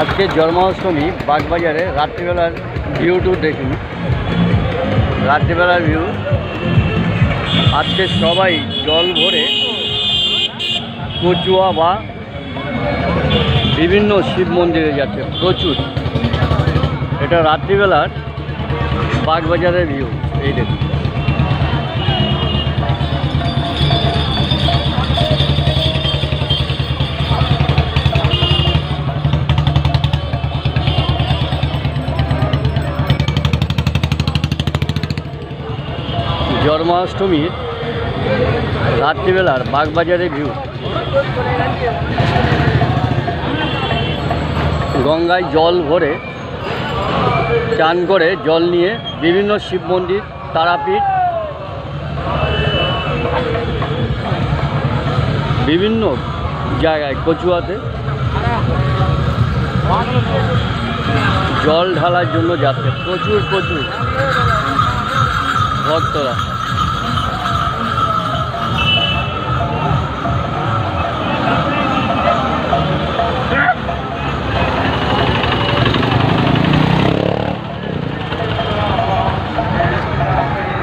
আজকে জন্মাষ্টমী, বাগবাজারে রাত্রিবেলার ভিউ টু দেখুন। রাত্রিবেলার ভিউ আজকে সবাই জল ভরে কচুয়া বা বিভিন্ন শিব মন্দিরে যাচ্ছে, প্রচুর। এটা রাত্রিবেলার বাগবাজারের ভিউ এই দেখুন। জন্মাষ্টমীর রাত্রিবেলার বাগবাজারের ভিউ। গঙ্গায় জল ভরে চান করে, জল নিয়ে বিভিন্ন শিব মন্দির, তারাপীঠ, বিভিন্ন জায়গায় কচুয়াতে জল ঢালার জন্য যাচ্ছে প্রচুর প্রচুর ভক্তরা।